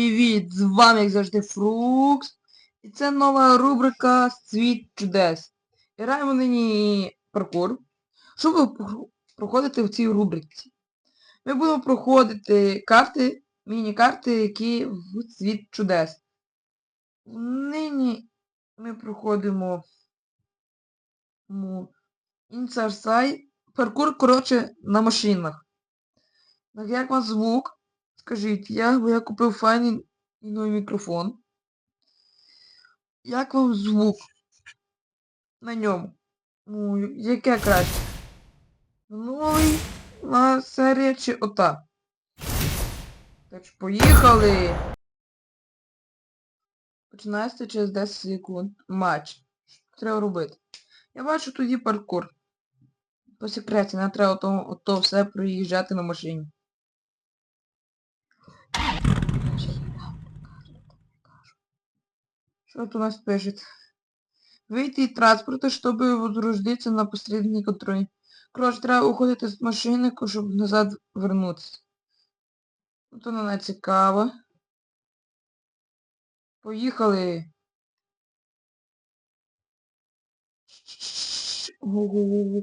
Привіт! З вами, як завжди, Фрукс. І це нова рубрика Світ чудес. Граємо нині паркур. Що ви проходите в цій рубриці? Ми будемо проходити карти, міні-карти, які в світ чудес. Нині ми проходимо Inside паркур, коротше, на машинах. Як вам звук? Скажіть, я, бо я купив файний новий мікрофон. Як вам звук на ньому? Ну, яке краще? Новий на серія чи ота? Так що поїхали! Починається через 10 секунд. Матч. Що треба робити? Я бачу тоді паркур. По секреті, не треба ото, ото все проїжджати на машині. Что тут у нас пишет? Выйти из транспорта, чтобы возрождиться на посередине контролі. Коротше, треба уходити з машини, щоб назад вернутися. Ну, То не цікаво. Поїхали. Ого-го-го.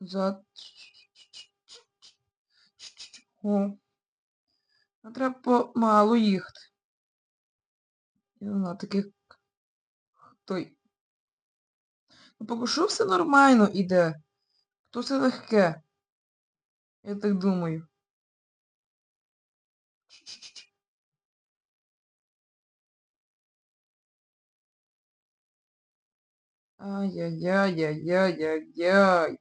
Зад. О. А треба помалу їхати. І вона таких той. Ну поки що все нормально іде. То все легке. Я так думаю. Ай-яй-яй-яй-яй-яй-яй.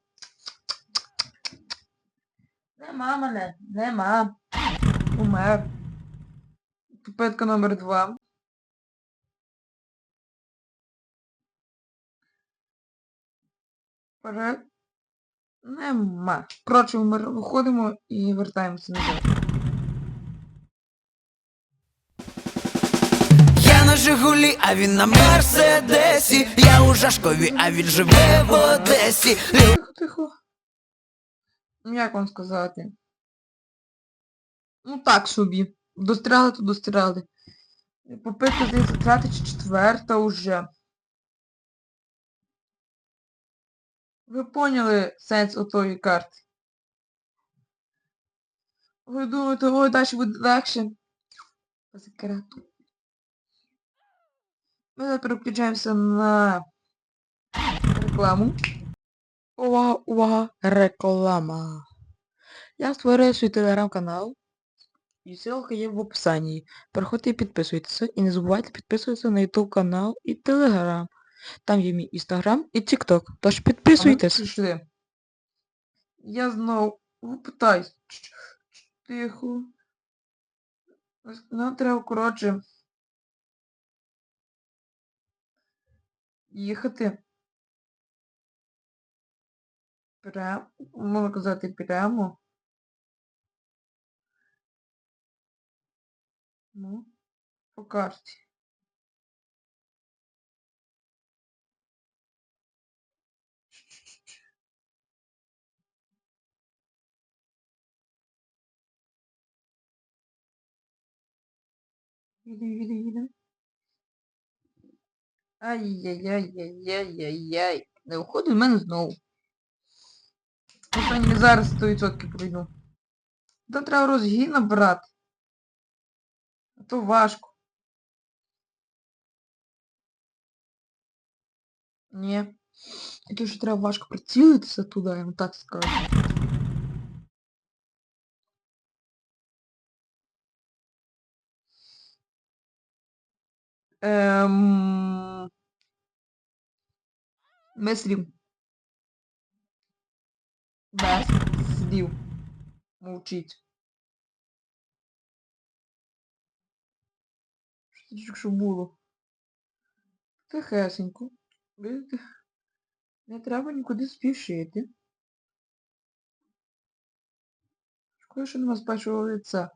Нема мене, нема. Умер. Пипетка номер два. Вперед. Нема. Коротше, ми виходимо і вертаємося назад. Я на Жигулі, а він на Мерседесі. Я у Жашкові, а він живе в Одесі. Тихо, тихо. Як вам сказати? Ну так собі. Достряли, то достряли. Попитка, здається, третя чи четверта уже. Ви поняли сенс отої карти? Ви думаєте, ой, далі буде легше. По секрету. Ми переключаємося на рекламу. Увага, увага, реклама. Я створюю свій телеграм-канал. І ссылка є в описанні. Переходьте і підписуйтеся. І не забувайте підписуватися на YouTube канал і Telegram. Там є мій Instagram і TikTok. Тож підписуйтесь. Пішли. Я знову питаюсь. Тихо. Нам треба, коротше. Їхати. Прямо, можна казати, прямо. Ну, по карті. Їду, їду, їду. Ай-яй-яй-яй-яй-яй-яй. Не виходить в мене знову. Останні зараз 100% пройду. Та треба розгін набрати. То важко. Ні. Таке що треба важко прицілитися туди, я вам так скажу. Ем... Без слів. Без слів. Мовчіть. Тільки що було? Тихесенько. Видите? Не треба нікуди спішити. Шкода, що нема бачого лиця.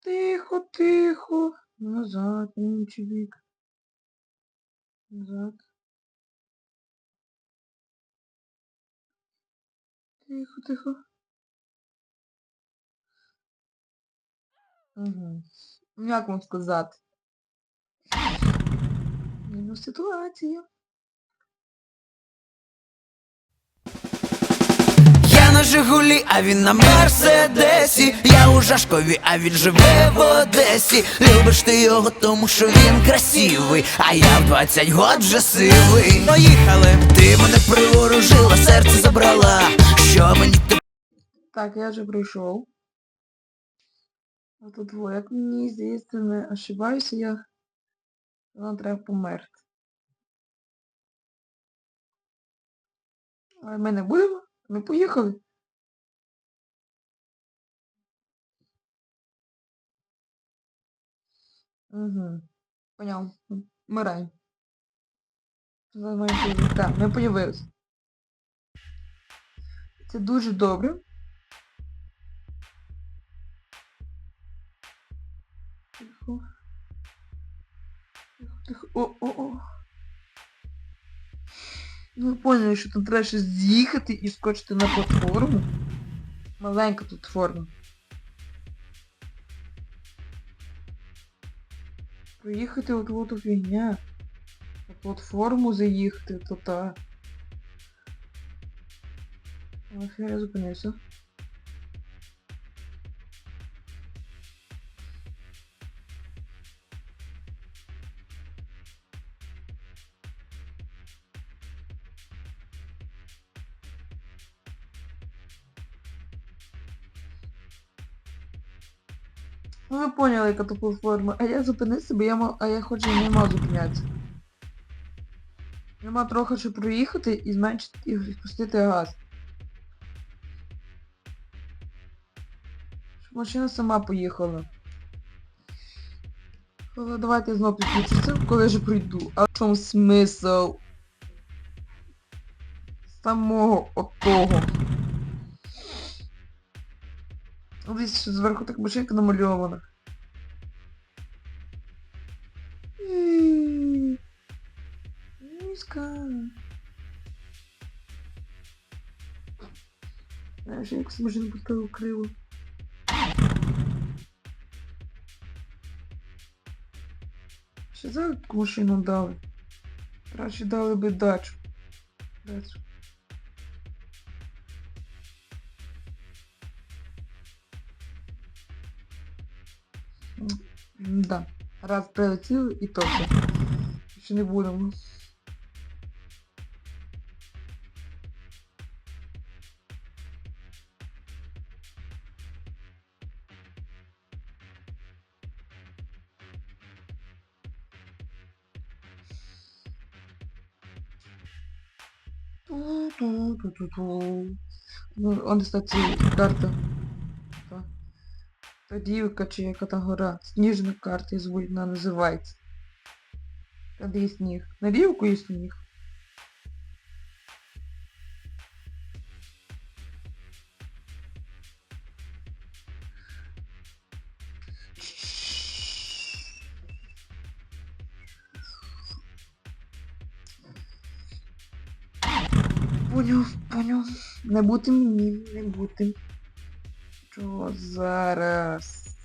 Тихо, тихо. Назад, інший бік. Назад. Тихо, тихо. Угу. Як вам сказати? Мінус ситуація. На Жигулі, а він на Мерседесі. Я у Жашкові, а він живе в Одесі. Любиш ти його, тому що він красивий, а я в 20 год вже сивий. Поїхали, ти мене приворожила, серце забрала. Що мені ти Так, я вже пройшов. А тут во, як мені здається, не ошибаюся я. Нам треба померти. Але ми не будемо. Ми поїхали. Угу. Поняв. Мирай. Так, ми появилися. Це дуже добре. Тихо. Тихо, тихо. О, о, о. Ну, поняли, що там треба ще з'їхати і скочити на платформу. Маленька платформа. Проїхати от от фігня. На платформу заїхати, то та. Ось я зупинився. Ну ви поняли, яка то платформа. А я зупинився, бо я мав. А я хочу не мав зупинятися. Мав трохи ще проїхати і зменшити і спустити газ. Щоб машина сама поїхала. Але давайте знову підключуся, коли вже прийду. А в чому смисл? Самого отого. Дивіться, що зверху так машинка намальована. М, Знаєш, як з машинку стало криво. Ще за машину дали. Краще дали би дачу. Дачу. Да. Раз прилетіли і то все. Ще не будемо. Ну, он, кстати, карта. Та. Тодівка чи яка та гора. Сніжна карта, звуть вона називається. Там де сніг. На рівку є сніг. Поняв, поняв. Не бути мені, не бути. Що зараз?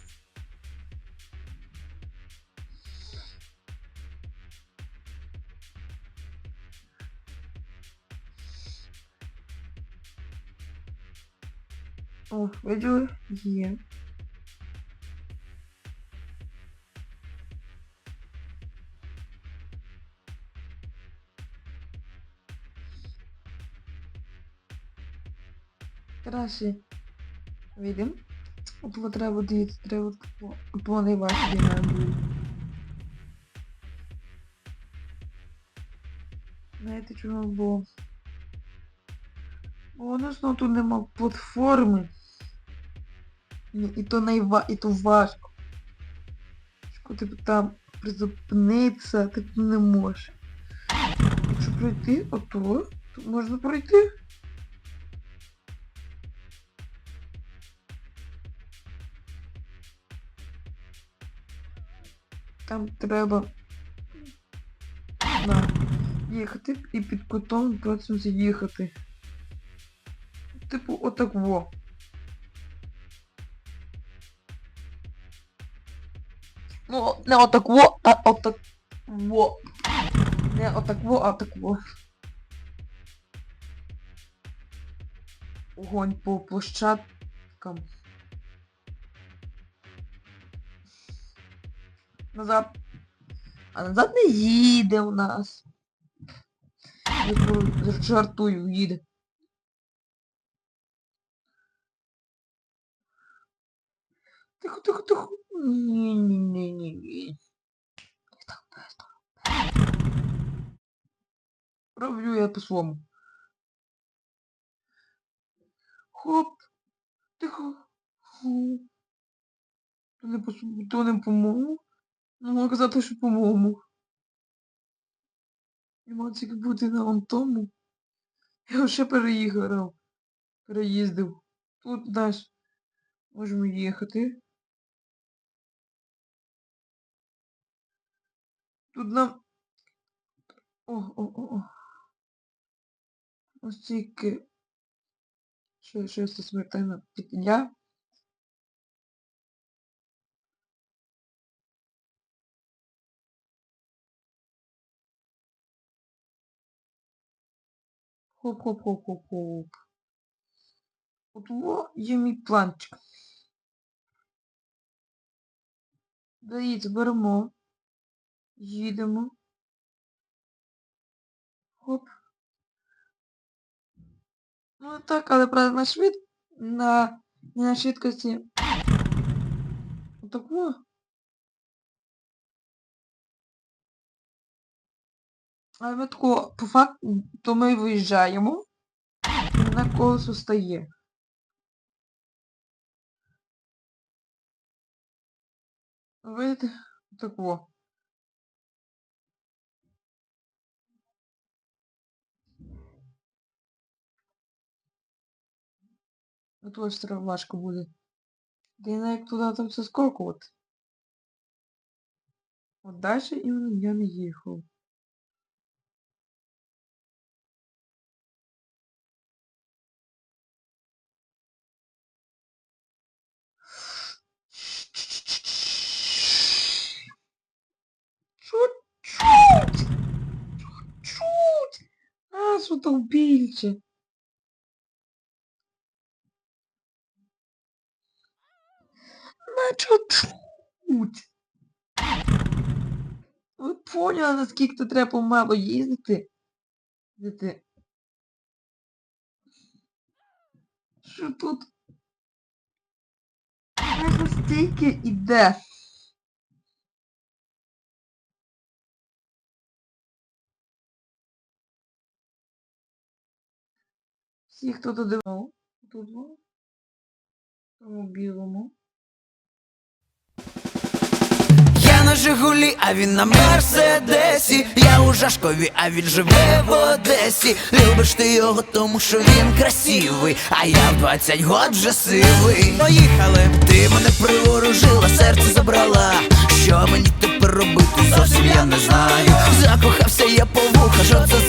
О, виділи? Є. Краще. Видим. От вот треба дивитися, треба вони ваші для. Знаєте чого? Бо... Бо воно знову тут нема платформи. Ну, І то найва... і то важко. Що типу там призупинитися, типу не може. Якщо пройти ото, то можна пройти. Там треба можна їхати і під кутом потім з'їхати. Типу, отак во. Ну, не отак во, а отак во. Не отак во, а так во. Огонь по площадкам. Назад. А назад не їде у нас. Жартую, їде. Тихо, тихо, тихо. Ні, ні, ні, ні, ні. Так, так. Роблю я по-своєму. Хоп. Тихо. Фу. То не, по, то не по-моєму. Ну, можна казати, що по-моєму. І мав тільки бути на он тому. Я вже переїхав. Переїздив. Тут наш. Можемо їхати. Тут нам. О, о, о, о. Ось тільки. Що, що це смертельна петля. Хоп-хоп-хоп-хоп-хоп. От во є мій планчик. Дивіться, беремо. Їдемо. Хоп. Ну так, але правда на швид... на... не на швидкості. Отак Але ми тако, по факту, то ми виїжджаємо. На колесо стає. Видите? Так во. От ось треба важко буде. Де як туди там все скокувати. От далі іменно я не їхав. Що там більше? На чуть-чуть. Ви поняли, наскільки то треба помало їздити? Що тут? Аж настільки іде. Всі, хто туди дивив, тут во, тому білому. Я на Жигулі, а він на Мерседесі. Я у Жашкові, а він живе в Одесі. Любиш ти його, тому що він красивий, а я в 20 год вже сивий. Поїхали, ти мене приворожила, серце забрала. Що мені тепер робити? Зовсім я не знаю. Закохався я по вуха, що це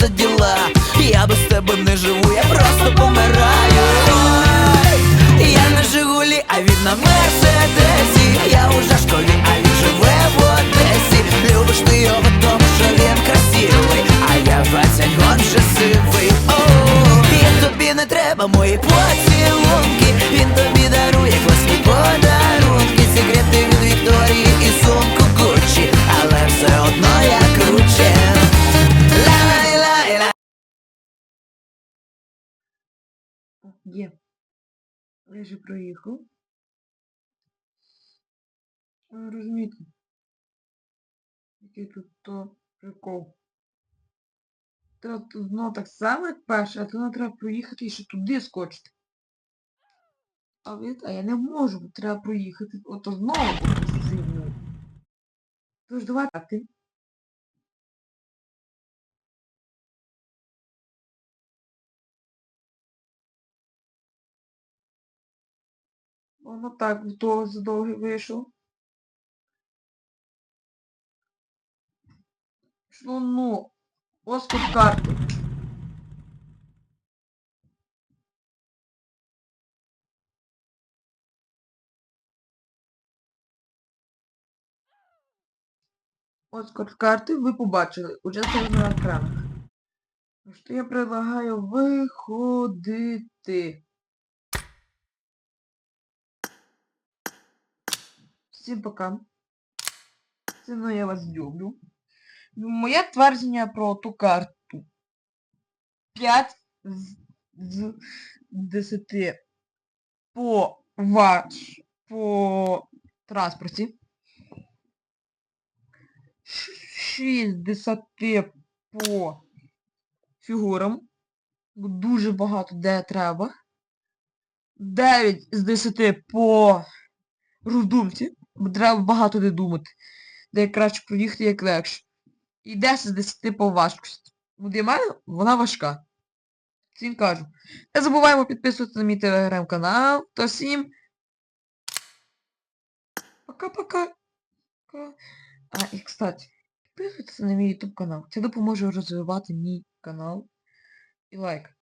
Є. Я вже проїхав. Розумієте? Який тут то прикол. Треба тут знову так само, як перше, а то нам треба проїхати і ще туди скочити. А ви, а я не можу, треба проїхати. Ото знову сильну. Тож давайте. Воно так вдовго задовгий вийшов. Що ну? Ось тут карти. Ось карти ви побачили. Уже це на екранах. Ну Що я предлагаю виходити. Всім пока. Сильно я вас люблю. Моє твердження про ту карту. 5 з, з 10 по ваш по транспорті. 6 з 10 по фігурам. Дуже багато де треба. 9 з 10 по роздумці. Треба багато де думати. Де краще проїхати, як легше. І 10 з 10 по важкості. Для мене вона важка. Всім кажу. Не забуваємо підписуватися на мій телеграм-канал. То всім. Пока-пока. А, і кстати, підписуйтесь на мій YouTube канал. Це допоможе розвивати мій канал. І лайк.